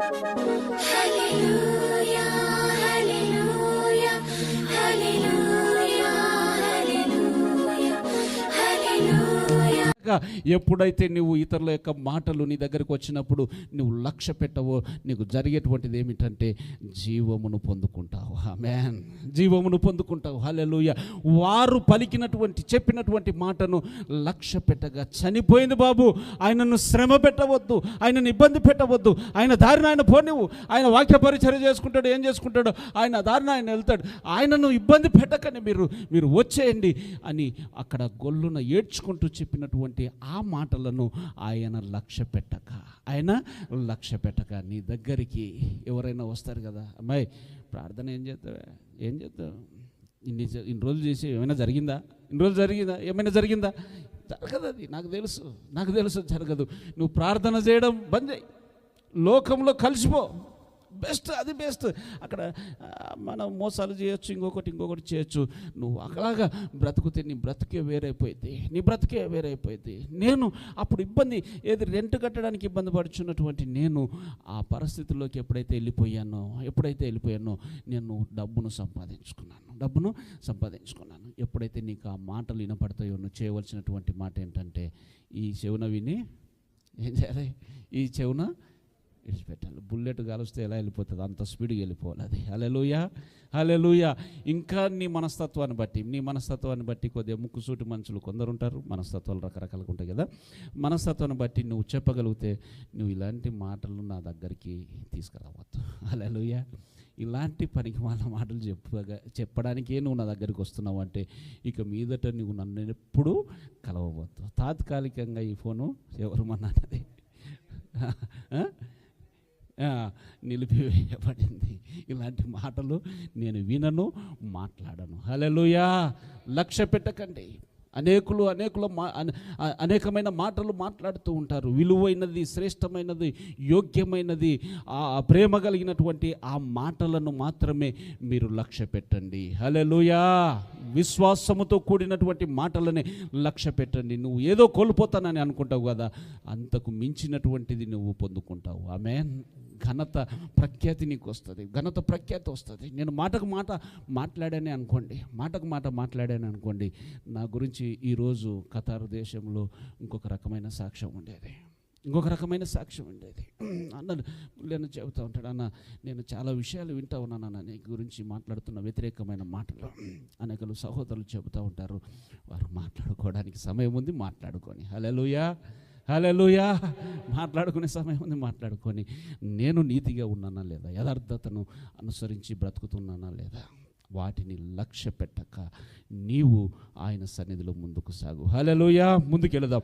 Hallelujah, ఎప్పుడైతే నువ్వు ఇతరుల యొక్క మాటలు నీ దగ్గరకు వచ్చినప్పుడు నువ్వు లక్ష్య పెట్టవో నీకు జరిగేటువంటిది ఏమిటంటే జీవమును పొందుకుంటావు. మ్యాన్ జీవమును పొందుకుంటావు. హలెలుయ వారు పలికినటువంటి చెప్పినటువంటి మాటను లక్ష్య పెట్టగా చనిపోయింది బాబు. ఆయనను శ్రమ పెట్టవద్దు ఆయనను ఇబ్బంది పెట్టవద్దు. ఆయన దారిని ఆయన పోనివ్వు ఆయన వాక్య పరిచర్య చేసుకుంటాడు ఏం చేసుకుంటాడో ఆయన దారిని ఆయన వెళ్తాడు. ఆయనను ఇబ్బంది పెట్టకని మీరు. మీరు వచ్చేయండి అని అక్కడ గొల్లున ఏడ్చుకుంటూ చెప్పినటువంటి ఆ మాటలను ఆయన లక్ష్య పెట్టక. ఆయన లక్ష్య పెట్టక. నీ దగ్గరికి ఎవరైనా వస్తారు కదా? అమ్మాయి ప్రార్థన ఏం చేస్తావే? ఏం చేస్తావు? ఇన్ని ఇన్ని రోజులు చేసి ఏమైనా జరిగిందా? ఇన్ని రోజులు జరిగిందా? ఏమైనా జరిగిందా? జరగదు అది. నాకు తెలుసు. నాకు తెలుసు జరగదు. నువ్వు ప్రార్థన చేయడం బంద్ లోకంలో కలిసిపో. బెస్ట్ అది బెస్ట్. అక్కడ మనం మోసాలు చేయొచ్చు ఇంకొకటి ఇంకొకటి చేయొచ్చు. నువ్వు అలాగా బ్రతుకుతే నీ బ్రతికే వేరైపోయింది నీ బ్రతికే వేరైపోయింది నేను అప్పుడు ఇబ్బంది ఏది రెంట్ కట్టడానికి ఇబ్బంది పడుచున్నటువంటి నేను ఆ పరిస్థితుల్లోకి ఎప్పుడైతే వెళ్ళిపోయానో ఎప్పుడైతే వెళ్ళిపోయానో నేను డబ్బును సంపాదించుకున్నాను. డబ్బును సంపాదించుకున్నాను. ఎప్పుడైతే నీకు ఆ మాటలు వినపడతాయో నువ్వు చేయవలసినటువంటి మాట ఏంటంటే ఈ చెవున విని ఏం చేయాలి? ఈ చెవున విడిచిపెట్టాలి బుల్లెట్ కాలుస్తే ఎలా వెళ్ళిపోతుంది? అంత స్పీడ్గా వెళ్ళిపోవాలి. అది హలెలుయా హలెలుయా ఇంకా నీ మనస్తత్వాన్ని బట్టి నీ మనస్తత్వాన్ని బట్టి కొద్దిగా ముక్కుసూటి మనుషులు కొందరు ఉంటారు. మనస్తత్వాలు రకరకాలుగా ఉంటాయి కదా. మనస్తత్వాన్ని బట్టి నువ్వు చెప్పగలిగితే నువ్వు ఇలాంటి మాటలు నా దగ్గరికి తీసుకురావద్దు. హలెలుయా ఇలాంటి పనికి వాళ్ళ మాటలు చెప్పగా చెప్పడానికే నువ్వు నా దగ్గరికి వస్తున్నావు అంటే ఇక మీదట నువ్వు నన్ను ఎప్పుడూ కలవవద్దు. తాత్కాలికంగా ఈ ఫోను ఎవరు మన్నది నిలిపివేయబడింది. ఇలాంటి మాటలు నేను వినను మాట్లాడను. హలెలుయా లక్ష్య పెట్టకండి. అనేకులు అనేకుల మా అనేకమైన మాటలు మాట్లాడుతూ ఉంటారు. విలువైనది శ్రేష్టమైనది యోగ్యమైనది ఆ ఆ ప్రేమ కలిగినటువంటి ఆ మాటలను మాత్రమే మీరు లక్ష్య పెట్టండి. హలెలుయా విశ్వాసముతో కూడినటువంటి మాటలనే లక్ష్య పెట్టండి. నువ్వు ఏదో కోల్పోతానని అనుకుంటావు కదా అంతకు మించినటువంటిది నువ్వు పొందుకుంటావు. ఆమె ఘనత ప్రఖ్యాతి నీకు వస్తుంది. ఘనత ప్రఖ్యాతి వస్తుంది. నేను మాటకు మాట మాట్లాడానే అనుకోండి. మాటకు మాట మాట్లాడాను అనుకోండి. నా గురించి ఈరోజు కతారు దేశంలో ఇంకొక రకమైన సాక్ష్యం ఉండేది. ఇంకొక రకమైన సాక్ష్యం ఉండేది. అన్న నేను చెబుతూ ఉంటాడు అన్న నేను చాలా విషయాలు వింటా ఉన్నాను అన్న. నీ గురించి మాట్లాడుతున్న వ్యతిరేకమైన మాటలు. అనేకలు సహోదరులు చెబుతూ ఉంటారు. వారు మాట్లాడుకోవడానికి సమయం ఉంది. మాట్లాడుకొని హలో హలోయా మాట్లాడుకునే సమయం ఉంది మాట్లాడుకొని. నేను నీతిగా ఉన్నానా లేదా? యథార్థతను అనుసరించి బ్రతుకుతున్నానా లేదా? వాటిని లక్ష్య పెట్టక నీవు ఆయన సన్నిధిలో ముందుకు సాగు. హలోయా ముందుకెళదాం.